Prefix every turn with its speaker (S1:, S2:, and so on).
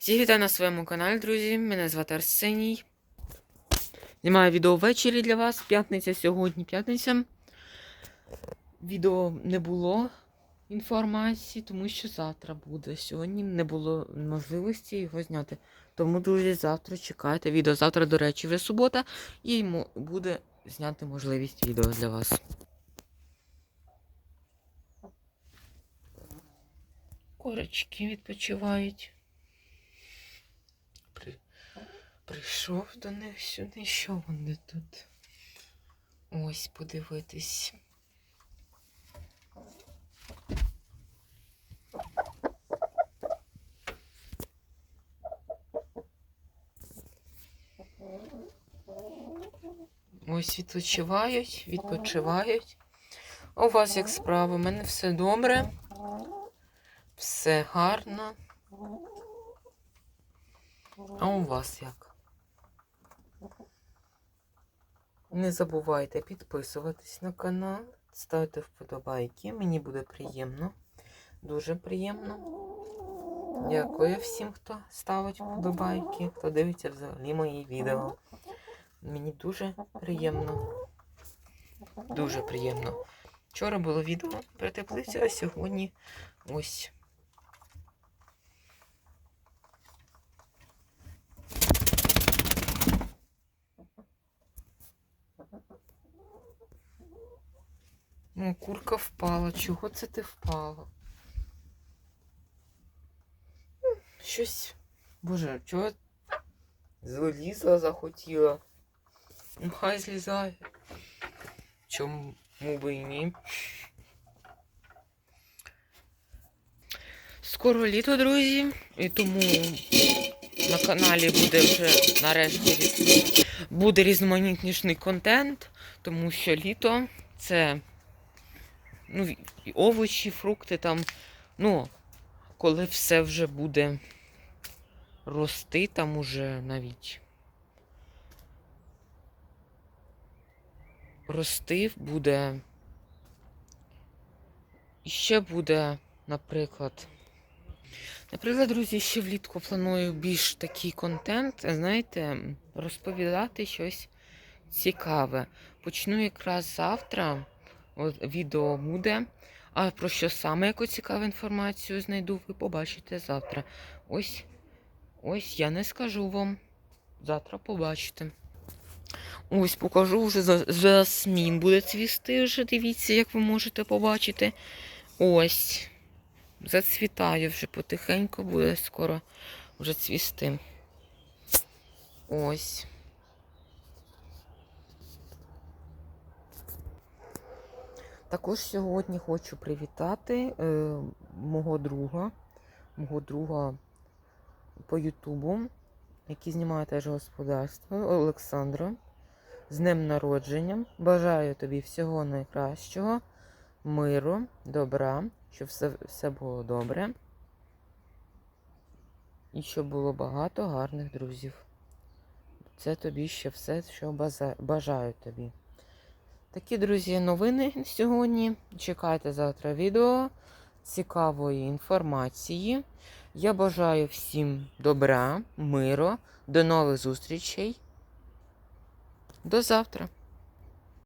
S1: Всіх вітаю на своєму каналі, друзі. Мене звати Арсеній. Знімаю відео ввечері для вас. П'ятниця сьогодні, п'ятниця. Відео не було інформації, тому що завтра буде. Сьогодні не було можливості його зняти. Тому, друзі, завтра чекайте відео. Завтра, до речі, вже субота, і буде зняти можливість відео для вас. Корочки відпочивають. Прийшов до них сюди, що вони тут? Ось подивитись. Ось відпочивають, відпочивають. У вас як справи? У мене все добре. Все гарно. А у вас як? Не забувайте підписуватись на канал, ставити вподобайки. Мені буде приємно. Дуже приємно. Дякую всім, хто ставить вподобайки, хто дивиться взагалі мої відео. Мені дуже приємно. Дуже приємно. Вчора було відео про теплицю, а сьогодні ось. О, курка впала. Чого це ти впала? Щось. Боже, чого злізла захотіла? Ну, хай злізає. Чому би і ні? Скоро літо, друзі, і тому на каналі буде вже нарешті буде різноманітніший контент, тому що літо це ну, і овочі, фрукти там. Ну, коли все вже буде рости, там уже навіть рости буде. І ще буде, наприклад. Наприклад, друзі, ще влітку планую більш такий контент, знаєте, розповідати щось цікаве. Почну якраз завтра. Відео буде. А про що саме яку цікаву інформацію знайду, ви побачите завтра. Ось, ось я не скажу вам. Завтра побачите. Ось покажу вже за- жасмін буде цвісти вже. Дивіться, як ви можете побачити. Ось. Зацвітає вже потихеньку, буде скоро вже цвісти. Ось. Також сьогодні хочу привітати е, мого друга, мого друга по Ютубу, який знімає теж господарство, Олександра. З днем народження. Бажаю тобі всього найкращого, миру, добра, щоб все, все було добре. І щоб було багато гарних друзів. Це тобі ще все, що бажаю тобі. Такі, друзі, новини сьогодні. Чекайте завтра відео, цікавої інформації. Я бажаю всім добра, миру, до нових зустрічей. До завтра!